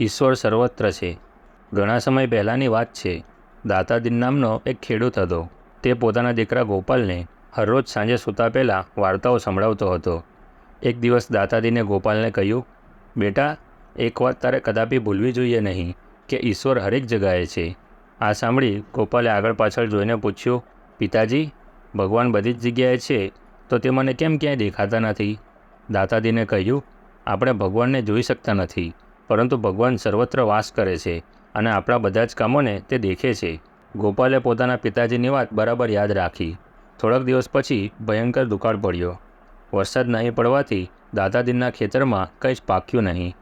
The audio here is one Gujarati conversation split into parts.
ઈશ્વર સર્વત્ર છે. ઘણા સમય પહેલાંની વાત છે. દાતાદીન નામનો એક ખેડૂત હતો. તે પોતાના દીકરા ગોપાલને હરરોજ સાંજે સૂતા પહેલાં વાર્તાઓ સંભળાવતો હતો. એક દિવસ દાતાદીને ગોપાલને કહ્યું, બેટા, એક વાત તારે કદાપી ભૂલવી જોઈએ નહીં કે ઈશ્વર હરેક જગાએ છે. આ સાંભળી ગોપાલે આગળ પાછળ જોઈને પૂછ્યું, પિતાજી, ભગવાન બધી જ જગ્યાએ છે, તો તે મને કેમ ક્યાંય દેખાતા નથી? દાતાદીને કહ્યું, આપણે ભગવાનને જોઈ શકતા નથી. પરંતુ ભગવાન સર્વત્ર વાસ કરે છે અને આપણા બધા જ કામોને તે દેખે છે. ગોપાલે પોતાના પિતાજીની વાત બરાબર યાદ રાખી. થોડાક દિવસ પછી ભયંકર દુકાળ પડ્યો. વરસાદ નહીં પડવાથી દાતાદીનના ખેતરમાં કંઈ જ પાક્યું નહીં.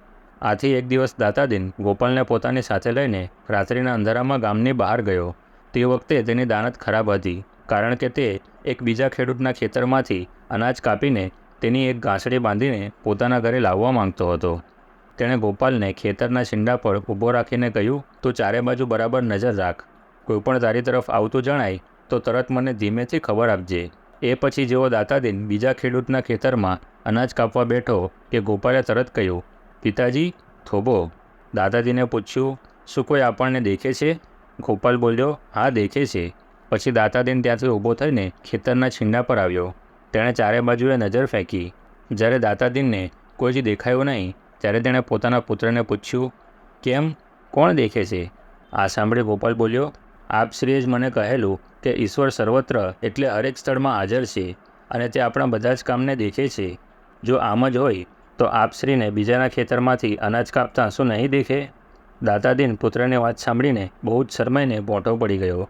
આથી એક દિવસ દાતાદીન ગોપાલને પોતાની સાથે લઈને રાત્રિના અંધારામાં ગામની બહાર ગયો. તે વખતે તેની દાનત ખરાબ હતી, કારણ કે તે એક બીજા ખેડૂતના ખેતરમાંથી અનાજ કાપીને તેની એક ઘાસડી બાંધીને પોતાના ઘરે લાવવા માંગતો હતો. તેણે ગોપાલને ખેતરના છીંડા પર ઊભો રાખીને કહ્યું, તું ચારે બાજુ બરાબર નજર રાખ. કોઈપણ તારી તરફ આવતું જણાય, તો તરત મને ધીમેથી ખબર આપજે. એ પછી જેવો દાતાદીન બીજા ખેડૂતના ખેતરમાં અનાજ કાપવા બેઠો કે ગોપાલે તરત કહ્યું, પિતાજી, થોભો. દાદાજીને પૂછ્યું, શું કોઈ આપણને દેખે છે? ગોપાલ બોલ્યો, હા, દેખે છે. પછી દાતાદીન ત્યાંથી ઊભો થઈને ખેતરના છીંડા પર આવ્યો. તેણે ચારે બાજુએ નજર ફેંકી. જ્યારે દાતાદીનને કોઈ જ દેખાયું નહીં ત્યારે તેણે પોતાના પુત્રને પૂછ્યું, કેમ? કોણ દેખે છે? આ સાંભળી ગોપાલ બોલ્યો આપશ્રીએ જ મને કહેલું કે ઈશ્વર સર્વત્ર એટલે હરેક સ્થળમાં હાજર છે અને તે આપણા બધા જ કામને દેખે છે. જો આમ જ હોય, તો આપશ્રીને બીજાના ખેતરમાંથી અનાજ કાપતા શું નહીં દેખે? દાતાદીન પુત્રની વાત સાંભળીને બહુ જ શરમાઈને મોટો પડી ગયો.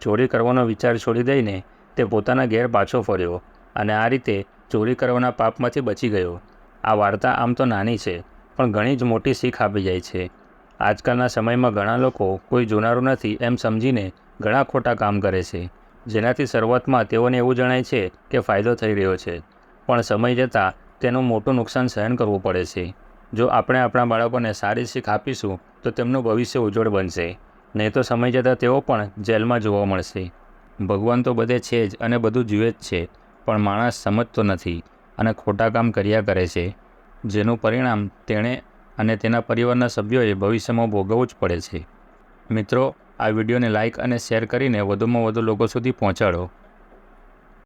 ચોરી કરવાનો વિચાર છોડી દઈને તે પોતાના ઘેર પાછો ફર્યો અને આ રીતે ચોરી કરવાના પાપમાંથી બચી ગયો. આ વાર્તા આમ તો નાની છે પણ ઘણી જ મોટી શીખ આપી જાય છે. આજકાલના સમયમાં ઘણા લોકો કોઈ જોનારું નથી એમ સમજીને ઘણા ખોટા કામ કરે છે. જેનાથી શરૂઆતમાં તેઓને એવું જણાય છે કે ફાયદો થઈ રહ્યો છે. પણ સમય જતાં તેનું મોટું નુકસાન સહન કરવું પડે છે. જો આપણે આપણા બાળકોને સારી શીખ આપીશું, તો તેમનું ભવિષ્ય ઉજ્જવળ બનશે. નહીં તો સમય જતાં તેઓ પણ જેલમાં જોવા મળશે. ભગવાન તો બધે છે જ અને બધું જુએ જ છે, પણ માણસ સમજતો નથી અને ખોટા કામ કર્યા કરે છે. જેનું પરિણામ તેણે અને તેના પરિવારના સભ્યોએ ભવિષ્યમાં ભોગવવું જ પડે છે. મિત્રો, આ વિડીયોને લાઇક અને શેર કરીને વધુમાં વધુ લોકો સુધી પહોંચાડો.